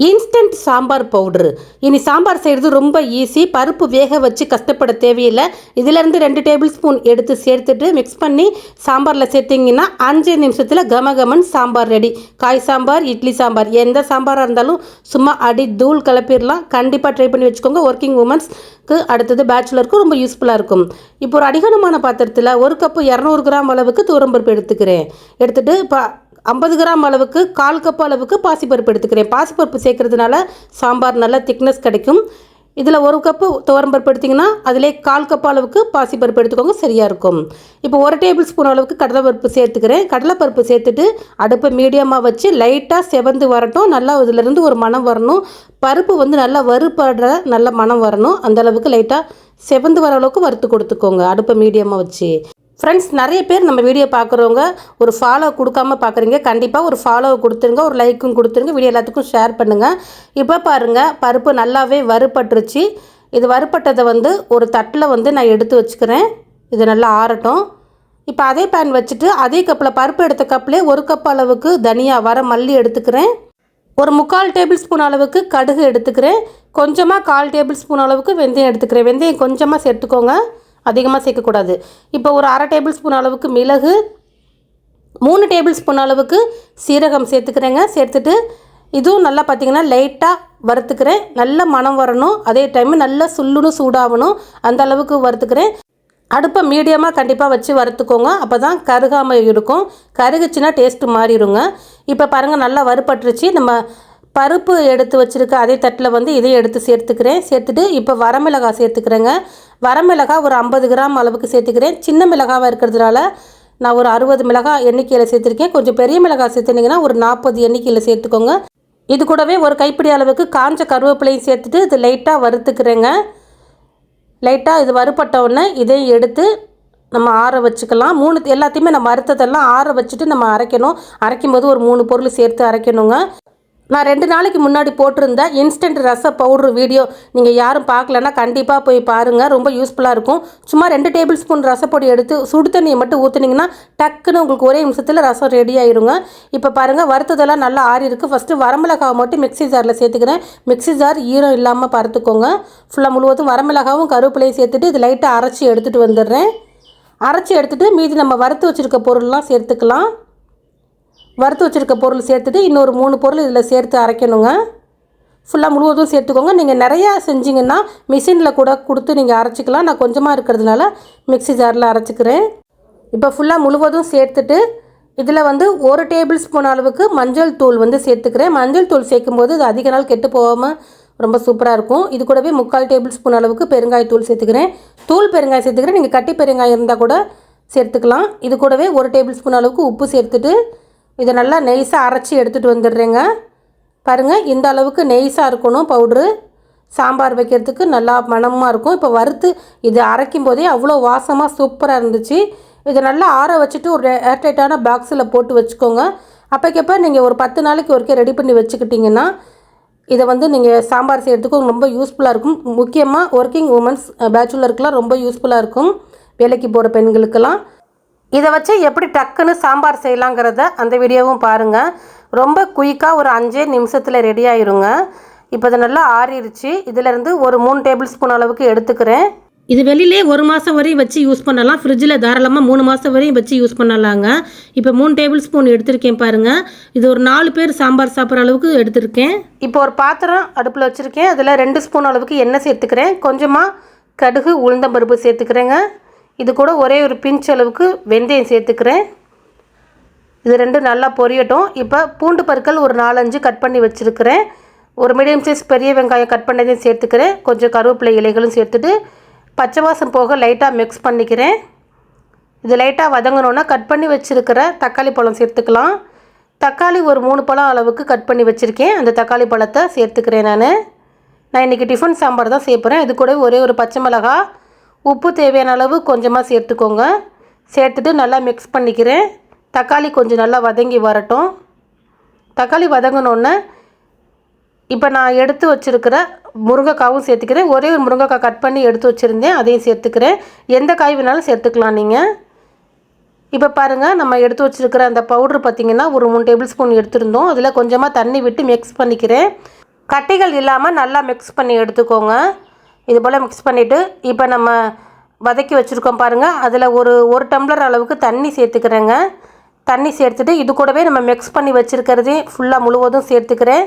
Instant sambar powder இனி சாம்பார் செய்கிறது ரொம்ப ஈஸி பருப்பு வேக வச்சு கஷ்டப்பட தேவையில்லை. இதிலேருந்து ரெண்டு டேபிள் ஸ்பூன் எடுத்து சேர்த்துட்டு மிக்ஸ் பண்ணி சாம்பாரில் சேர்த்திங்கன்னா அஞ்சு நிமிஷத்தில் கமகமன் சாம்பார் ரெடி காய் சாம்பார் இட்லி சாம்பார். எந்த சாம்பாராக இருந்தாலும் சும்மா அடி தூள் கிளப்பிடலாம் கண்டிப்பாக ட்ரை பண்ணி வச்சுக்கோங்க. ஒர்க்கிங் உமன்ஸ்க்கு அடுத்தது பேச்சுலருக்கு ரொம்ப யூஸ்ஃபுல்லாக இருக்கும். இப்போ ஒரு அடிகனமான பாத்திரத்தில் ஒரு கப்பு இரநூறு கிராம் அளவுக்கு தூரம்பருப்பு எடுத்துக்கிறேன். எடுத்துகிட்டு இப்போ ஐம்பது கிராம் அளவுக்கு கால் கப் அளவுக்கு பாசிப்பருப்பு எடுத்துக்கிறேன். பாசிப்பருப்பு சேர்க்கறதுனால சாம்பார் நல்லா திக்னஸ் கிடைக்கும். இதில் ஒரு கப்பு துவரம்பருப்பு எடுத்திங்கன்னா அதிலே கால் கப் அளவுக்கு பாசிப்பருப்பு எடுத்துக்கோங்க சரியாக இருக்கும். இப்போ ஒரு டேபிள் ஸ்பூன் அளவுக்கு கடலைப்பருப்பு சேர்த்துக்கிறேன். கடலைப்பருப்பு சேர்த்துட்டு அடுப்பை மீடியமாக வச்சு லைட்டாக செவந்து வரட்டும். நல்லா இதிலேருந்து ஒரு மனம் வரணும். பருப்பு வந்து நல்லா வறுபடுற நல்ல மனம் வரணும். அந்தளவுக்கு லைட்டாக செவந்து வர அளவுக்கு வறுத்து கொடுத்துக்கோங்க அடுப்பை மீடியமாக வச்சு. ஃப்ரெண்ட்ஸ் நிறைய பேர் நம்ம வீடியோ பார்க்குறவங்க ஒரு ஃபாலோ கொடுக்காம பார்க்குறீங்க. கண்டிப்பாக ஒரு ஃபாலோ கொடுத்துருங்க ஒரு லைக்கும் கொடுத்துருங்க வீடியோ எல்லாத்துக்கும் ஷேர் பண்ணுங்கள் இப்போ பாருங்கள் பருப்பு நல்லாவே வறுபட்டுருச்சு. இது வறுபட்டதை வந்து ஒரு தட்டில் வந்து நான் எடுத்து வச்சுக்கிறேன். இது நல்லா ஆறட்டும். இப்போ அதே பேன் வச்சுட்டு அதே கப்பில் பருப்பு எடுத்த கப்பிலே ஒரு கப் அளவுக்கு தனியாக வர மல்லி எடுத்துக்கிறேன். ஒரு முக்கால் டேபிள் ஸ்பூன் அளவுக்கு கடுகு எடுத்துக்கிறேன். கொஞ்சமாக கால் டேபிள் ஸ்பூன் அளவுக்கு வெந்தயம் எடுத்துக்கிறேன். வெந்தயம் கொஞ்சமாக சேர்த்துக்கோங்க. அதிகமாக சேர்க்கக்கூடாது. இப்போ ஒரு அரை டேபிள் ஸ்பூன் அளவுக்கு மிளகு மூணு டேபிள் ஸ்பூன் அளவுக்கு சீரகம் சேர்த்துக்கிறேங்க. சேர்த்துட்டு இதுவும் நல்லா பார்த்தீங்கன்னா லைட்டாக வறுத்துக்கிறேன். நல்ல மனம் வரணும். அதே டைம் நல்லா சுள்ளுன்னு சூடாகணும். அந்த அளவுக்கு வறுத்துக்கிறேன். அடுப்பை மீடியமாக கண்டிப்பாக வச்சு வறுத்துக்கோங்க. அப்போ தான் கருகாமல் இருக்கும். கருகுச்சுன்னா டேஸ்ட்டு மாறிடுங்க. இப்போ பாருங்கள் நல்லா வறுப்பட்டுருச்சு நம்ம பருப்பு எடுத்து வச்சுருக்க அதே தட்டில் வந்து இதையும் எடுத்து சேர்த்துக்கிறேன். சேர்த்துட்டு இப்போ வரமிளகாய் சேர்த்துக்கிறேங்க. வரமிளகாய் ஒரு ஐம்பது கிராம் அளவுக்கு சேர்த்துக்கிறேன். சின்ன மிளகாவாக இருக்கிறதுனால நான் ஒரு அறுபது மிளகாய் எண்ணிக்கையில் சேர்த்துருக்கேன். கொஞ்சம் பெரிய மிளகாய் சேர்த்துனீங்கன்னா ஒரு நாற்பது எண்ணிக்கையில் சேர்த்துக்கோங்க. இது கூடவே ஒரு கைப்பிடி அளவுக்கு காஞ்ச கருவேப்பிலையும் சேர்த்துட்டு இது லைட்டாக வறுத்துக்கிறேங்க. லைட்டாக இது வறுப்பட்டவுடனே இதையும் எடுத்து நம்ம ஆற வச்சுக்கலாம். மூணு எல்லாத்தையுமே நம்ம அறுத்ததெல்லாம் ஆற வச்சுட்டு நம்ம அரைக்கணும். அரைக்கும் போது ஒரு மூணு பொருள் சேர்த்து அரைக்கணுங்க. நான் ரெண்டு நாளைக்கு முன்னாடி போட்டிருந்த இன்ஸ்டன்ட் ரச பவுட்ரு வீடியோ நீங்கள் யாரும் பார்க்கலன்னா கண்டிப்பாக போய் பாருங்கள் ரொம்ப யூஸ்ஃபுல்லாக இருக்கும். சும்மா ரெண்டு டேபிள் ஸ்பூன் ரசப்பொடி எடுத்து சுடு தண்ணியை மட்டும் ஊற்றுனீங்கன்னா டக்குன்னு உங்களுக்கு ஒரே நிமிஷத்தில் ரசம் ரெடி ஆயிருங்க. இப்போ பாருங்கள் வறுத்ததெல்லாம் நல்லா ஆறி இருக்குது ஃபஸ்ட்டு வரமிளகாவை மட்டும் மிக்ஸி ஜாரில் சேர்த்துக்கிறேன். மிக்ஸி ஜார் ஈரம் இல்லாமல் பார்த்துக்கோங்க. ஃபுல்லாக முழுவதும் வரமிளகாவும் கருவேப்பிலையும் சேர்த்துட்டு இது லைட்டாக அரைச்சி எடுத்துகிட்டு வந்துடுறேன். அரைச்சி எடுத்துகிட்டு மீதி நம்ம வறுத்து வச்சுருக்க பொருள்லாம் சேர்த்துக்கலாம். வறுத்து வச்சுருக்க பொருள் சேர்த்துட்டு இன்னொரு மூணு பொருள் இதில் சேர்த்து அரைக்கணுங்க. ஃபுல்லாக முழுவதும் சேர்த்துக்கோங்க. நீங்கள் நிறையா செஞ்சிங்கன்னா மிஷினில் கூட கொடுத்து நீங்கள் அரைச்சிக்கலாம். நான் கொஞ்சமாக இருக்கிறதுனால மிக்ஸி ஜாரில் அரைச்சிக்கிறேன். இப்போ ஃபுல்லாக முழுவதும் சேர்த்துட்டு இதில் வந்து ஒரு டேபிள் ஸ்பூன் அளவுக்கு மஞ்சள் தூள் வந்து சேர்த்துக்கிறேன். மஞ்சள் தூள் சேர்க்கும்போது இது அதிக நாள் கெட்டு போகாமல் ரொம்ப சூப்பராக இருக்கும். இது கூடவே முக்கால் டேபிள் ஸ்பூன் அளவுக்கு பெருங்காயத்தூள் சேர்த்துக்கிறேன். தூள் பெருங்காயம் சேர்த்துக்கிறேன். நீங்கள் கட்டி பெருங்காயம் இருந்தால் கூட சேர்த்துக்கலாம். இது கூடவே ஒரு டேபிள் ஸ்பூன் அளவுக்கு உப்பு சேர்த்துட்டு இதை நல்லா நெய்ஸாக அரைச்சி எடுத்துகிட்டு வந்துடுறேங்க. பாருங்கள் இந்த அளவுக்கு நெய்ஸாக இருக்கணும் பவுட்ரு. சாம்பார் வைக்கிறதுக்கு நல்லா மணமாக இருக்கும். இப்போ வறுத்து இது அரைக்கும் போதே அவ்வளோ வாசமாக சூப்பராக இருந்துச்சு. இதை நல்லா ஆற வச்சுட்டு ஒரு ஏர்டைட்டான பாக்ஸில் போட்டு வச்சுக்கோங்க. அப்போக்கப்போ நீங்கள் ஒரு பத்து நாளைக்கு ஒருக்கே ரெடி பண்ணி வச்சுக்கிட்டிங்கன்னா இதை வந்து நீங்கள் சாம்பார் செய்கிறதுக்கும் ரொம்ப யூஸ்ஃபுல்லாக இருக்கும். முக்கியமாக ஒர்க்கிங் உமன்ஸ் பேச்சுலருக்கெலாம் ரொம்ப யூஸ்ஃபுல்லாக இருக்கும். வேலைக்கு போகிற பெண்களுக்கெல்லாம். இதை வச்சு எப்படி டக்குன்னு சாம்பார் செய்யலாங்கிறத அந்த வீடியோவும் பாருங்கள் ரொம்ப குயிக்காக ஒரு அஞ்சே நிமிஷத்தில் ரெடி ஆயிருங்க. இப்போ இது நல்லா ஆறிடுச்சு இதிலேருந்து ஒரு மூணு டேபிள் ஸ்பூன் அளவுக்கு எடுத்துக்கிறேன். இது வெளியிலே ஒரு மாதம் வரையும் வச்சு யூஸ் பண்ணலாம். ஃப்ரிட்ஜில் தாராளமாக மூணு மாதம் வரையும் வச்சு யூஸ் பண்ணலாங்க. இப்போ மூணு டேபிள் ஸ்பூன் எடுத்திருக்கேன் பாருங்கள் இது ஒரு நாலு பேர் சாம்பார் சாப்பிட்ற அளவுக்கு எடுத்திருக்கேன். இப்போ ஒரு பாத்திரம் அடுப்பில் வச்சுருக்கேன். அதில் ரெண்டு ஸ்பூன் அளவுக்கு எண்ணெய் சேர்த்துக்கிறேன். கொஞ்சமாக கடுகு உளுந்தம்பருப்பு சேர்த்துக்கிறேங்க. இது கூட ஒரே ஒரு பிஞ்ச் அளவுக்கு வெந்தயம் சேர்த்துக்கிறேன். இது ரெண்டும் நல்லா பொரியட்டும். இப்போ பூண்டு பற்கள் ஒரு நாலஞ்சு கட் பண்ணி வச்சுருக்கிறேன். ஒரு மீடியம் சைஸ் பெரிய வெங்காயம் கட் பண்ணதையும் சேர்த்துக்கிறேன். கொஞ்சம் கருவேப்பிலை இலைகளும் சேர்த்துட்டு பச்சை வாசம் போக லைட்டாக மிக்ஸ் பண்ணிக்கிறேன். இது லைட்டாக வதங்கணுன்னா கட் பண்ணி வச்சுருக்கிற தக்காளி பழம் சேர்த்துக்கலாம். தக்காளி ஒரு மூணு பழம் அளவுக்கு கட் பண்ணி வச்சுருக்கேன். அந்த தக்காளி பழத்தை சேர்த்துக்கிறேன் நான். நான் இன்றைக்கி டிஃபன் சாம்பார் தான் சேர்ப்புறேன் இது கூட ஒரே ஒரு பச்சை மிளகா உப்பு தேவையான அளவு கொஞ்சமாக சேர்த்துக்கோங்க. சேர்த்துட்டு நல்லா மிக்ஸ் பண்ணிக்கிறேன். தக்காளி கொஞ்சம் நல்லா வதங்கி வரட்டும். தக்காளி வதங்கினோன்னே இப்போ நான் எடுத்து வச்சுருக்கிற முருங்கைக்காவும் சேர்த்துக்கிறேன். ஒரே ஒரு முருங்கைக்காய் கட் பண்ணி எடுத்து வச்சுருந்தேன். அதையும் சேர்த்துக்கிறேன். எந்த காய் வேணாலும் சேர்த்துக்கலாம் நீங்கள் இப்போ பாருங்கள் நம்ம எடுத்து வச்சுருக்கிற அந்த பவுட்ரு பார்த்திங்கன்னா ஒரு மூணு டேபிள் ஸ்பூன் எடுத்துருந்தோம். அதில் கொஞ்சமாக தண்ணி விட்டு மிக்ஸ் பண்ணிக்கிறேன். கட்டிகள் இல்லாமல் நல்லா மிக்ஸ் பண்ணி எடுத்துக்கோங்க. இது போல் மிக்ஸ் பண்ணிவிட்டு இப்போ நம்ம வதக்கி வச்சுருக்கோம் பாருங்கள் அதில் ஒரு ஒரு டம்ளர் அளவுக்கு தண்ணி சேர்த்துக்கிறேங்க. தண்ணி சேர்த்துட்டு இது கூடவே நம்ம மிக்ஸ் பண்ணி வச்சுருக்கிறதையும் ஃபுல்லாக முழுவதும் சேர்த்துக்கிறேன்.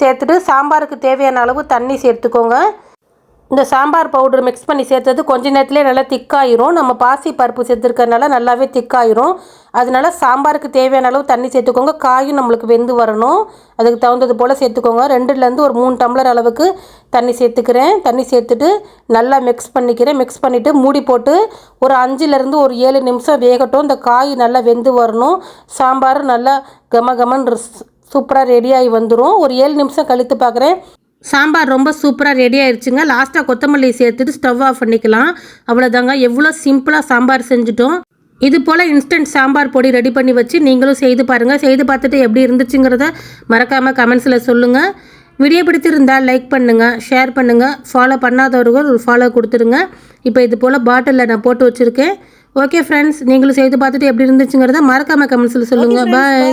சேர்த்துட்டு சாம்பாருக்கு தேவையான அளவு தண்ணி சேர்த்துக்கோங்க. இந்த சாம்பார் பவுடர் மிக்ஸ் பண்ணி சேர்த்தது கொஞ்ச நேரத்துலேயே நல்லா திக்காயிரும் நம்ம பாசி பருப்பு சேர்த்துருக்கறனால நல்லாவே திக்காயிரும் அதனால சாம்பாருக்கு தேவையான அளவு தண்ணி சேர்த்துக்கோங்க. காயும் நம்மளுக்கு வெந்து வரணும். அதுக்கு தகுந்தது போல் சேர்த்துக்கோங்க. ரெண்டுலேருந்து ஒரு மூணு டம்ளர் அளவுக்கு தண்ணி சேர்த்துக்கிறேன். தண்ணி சேர்த்துட்டு நல்லா மிக்ஸ் பண்ணிக்கிறேன். மிக்ஸ் பண்ணிவிட்டு மூடி போட்டு ஒரு அஞ்சுலேருந்து ஒரு ஏழு நிமிஷம் வேகட்டும். இந்த காய் நல்லா வெந்து வரணும். சாம்பார் நல்லா கம கமன் சூப்பராக ரெடியாகி வந்துடும் ஒரு ஏழு நிமிஷம் கழித்து பார்க்குறேன் சாம்பார் ரொம்ப சூப்பராக ரெடி ஆயிடுச்சுங்க லாஸ்ட்டாக கொத்தமல்லி சேர்த்துட்டு ஸ்டவ் ஆஃப் பண்ணிக்கலாம். அவ்வளோதாங்க எவ்வளோ சிம்பிளாக சாம்பார் செஞ்சுட்டோம். இது போல் இன்ஸ்டன்ட் சாம்பார் பொடி ரெடி பண்ணி வச்சு நீங்களும் செய்து பாருங்கள் செய்து பார்த்துட்டு எப்படி இருந்துச்சுங்கிறத மறக்காமல் கமெண்ட்ஸில் சொல்லுங்கள் வீடியோ பிடித்திருந்தால் லைக் பண்ணுங்கள் ஷேர் பண்ணுங்கள் ஃபாலோ பண்ணாதவர்கள் ஒரு ஃபாலோ கொடுத்துருங்க. இப்போ இது போல் பாட்டிலில் நான் போட்டு வச்சுருக்கேன். ஓகே ஃப்ரெண்ட்ஸ் நீங்களும் செய்து பார்த்துட்டு எப்படி இருந்துச்சுங்கிறத மறக்காமல் கமெண்ட்ஸில் சொல்லுங்கள் பாய்